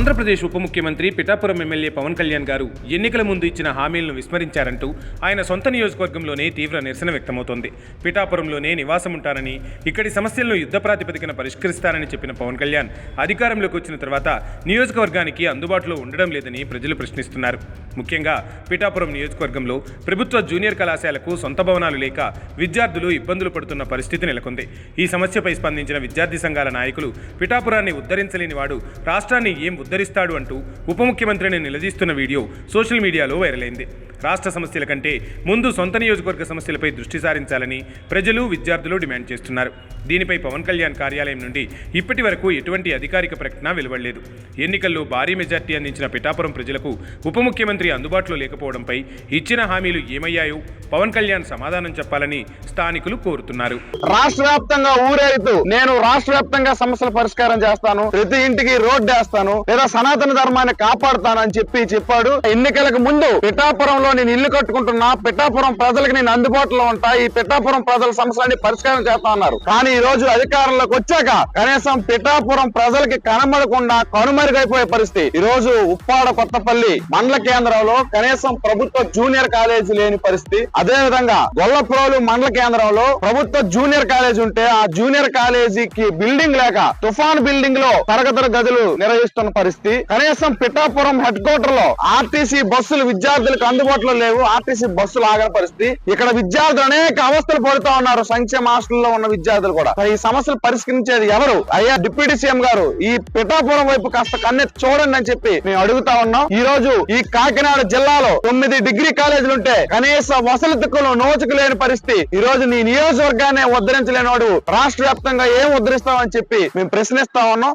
ఆంధ్రప్రదేశ్ ఉప ముఖ్యమంత్రి పిఠాపురం ఎమ్మెల్యే పవన్ కళ్యాణ్ గారు ఎన్నికల ముందు ఇచ్చిన హామీలను విస్మరించారంటూ ఆయన సొంత నియోజకవర్గంలోనే తీవ్ర నిరసన వ్యక్తమవుతోంది. పిఠాపురంలోనే నివాసం ఉంటానని ఇక్కడి సమస్యలను యుద్ధ ప్రాతిపదికన పరిష్కరిస్తానని చెప్పిన పవన్ కళ్యాణ్ అధికారంలోకి వచ్చిన తర్వాత నియోజకవర్గానికి అందుబాటులో ఉండడం లేదని ప్రజలు ప్రశ్నిస్తున్నారు. ముఖ్యంగా పిఠాపురం నియోజకవర్గంలో ప్రభుత్వ జూనియర్ కళాశాలకు సొంత భవనాలు లేక విద్యార్థులు ఇబ్బందులు పడుతున్న పరిస్థితి నెలకొంది. ఈ సమస్యపై స్పందించిన విద్యార్థి సంఘాల నాయకులు పిఠాపురాన్ని ఉద్ధరించలేని వాడు రాష్ట్రాన్ని ఏం ఉద్ధరిస్తాడు అంటూ ఉప ముఖ్యమంత్రిని నిలదీస్తున్న వీడియో సోషల్ మీడియాలో వైరల్ అయింది రాష్ట్ర సమస్యల కంటే ముందు సొంత నియోజకవర్గ సమస్యలపై దృష్టి సారించాలని ప్రజలు విద్యార్థులు డిమాండ్ చేస్తున్నారు. దీనిపై పవన్ కళ్యాణ్ కార్యాలయం నుండి ఇప్పటి వరకు ఎటువంటి అధికారిక ప్రకటన వెలువడలేదు. ఎన్నికల్లో భారీ మెజార్టీ అందించిన పిఠాపురం ప్రజలకు ఉప ముఖ్యమంత్రి అందుబాటులో లేకపోవడంపై ఇచ్చిన హామీలు ఏమయ్యాయో పవన్ కళ్యాణ్ సమాధానం చెప్పాలని స్థానికులు కోరుతున్నారు. రాష్ట్ర వ్యాప్తంగా ఊరేగుతూ నేను రాష్ట్ర వ్యాప్తంగా సమస్యల పరిష్కారం చేస్తాను. ప్రతి ఇంటికి రోడ్డు వేస్తాను. లేదా సనాతన ధర్మాన్ని కాపాడుతానని అని చెప్పి చెప్పాడు. ఎన్నికలకు ముందు పిఠాపురంలో నేను ఇల్లు కట్టుకుంటున్నా పిఠాపురం ప్రజలకు నేను అందుబాటులో ఉంటా. ఈ పిఠాపురం ప్రజల సమస్యలన్నీ పరిష్కారం చేస్తా అన్నారు. కానీ ఈ రోజు అధికారంలోకి వచ్చాక కనీసం పిఠాపురం ప్రజలకి కనబడకుండా కనుమరుగైపోయే పరిస్థితి. ఈ రోజు ఉప్పాడ కొత్తపల్లి మండల కేంద్రంలో కనీసం ప్రభుత్వ జూనియర్ కాలేజీ లేని పరిస్థితి. అదే విధంగా గొల్లప్రోలు మండల కేంద్రంలో ప్రభుత్వ జూనియర్ కాలేజీ ఉంటే ఆ జూనియర్ కాలేజీకి బిల్డింగ్ లేక తుఫాన్ బిల్డింగ్లో తరగతుల గదులు నిర్వహిస్తున్న పరిస్థితి కనీసం పిఠాపురం హెడ్ క్వార్టర్లో ఆర్టీసీ బస్సులు విద్యార్థులకు అందుబాటులో లేవు. ఆర్టీసీ బస్సులు ఆగని పరిస్థితి. ఇక్కడ విద్యార్థులు అనేక అవస్థలు పడుతూ ఉన్నారు. సంక్షేమ హాస్టల్లో ఉన్న విద్యార్థులు కూడా. ఈ సమస్యలు పరిష్కరించేది ఎవరు? అయ్యా డిప్యూటీ సీఎం గారు ఈ పిఠాపురం వైపు కాస్త కన్నెత్తి చూడండి అని చెప్పి మేము అడుగుతా ఉన్నాం. ఈ రోజు ఈ కాకినాడ జిల్లాలో తొమ్మిది డిగ్రీ కాలేజీలు ఉంటే కనీస వసతి దిక్కులు నోచుకు లేని పరిస్థితి. ఈ రోజు నీ నియోజకవర్గాన్ని ఉద్ధరించలేనివాడు రాష్ట్ర వ్యాప్తంగా ఏం ఉద్ధరిస్తామని చెప్పి మేము ప్రశ్నిస్తా ఉన్నాం.